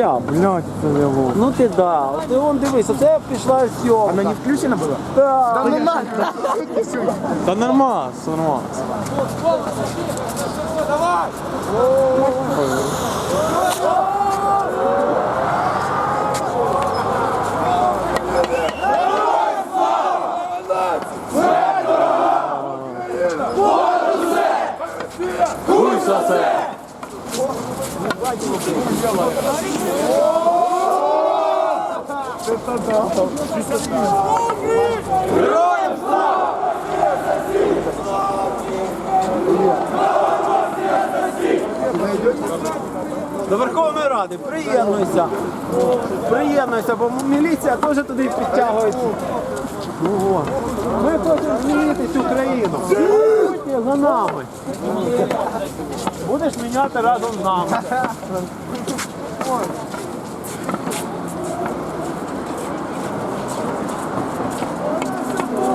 Я, Блядь, це лило. ну ти да. Ти вон дивись, оце пішла зйомка. Вона не включена була? Да. Та ну нахуй. Та нормально, До Верховної Ради, приєднуйся. Приєднуйся, бо міліція теж туди підтягується. Ми хочемо змінити цю країну. За нами. Будеш міняти разом з нами.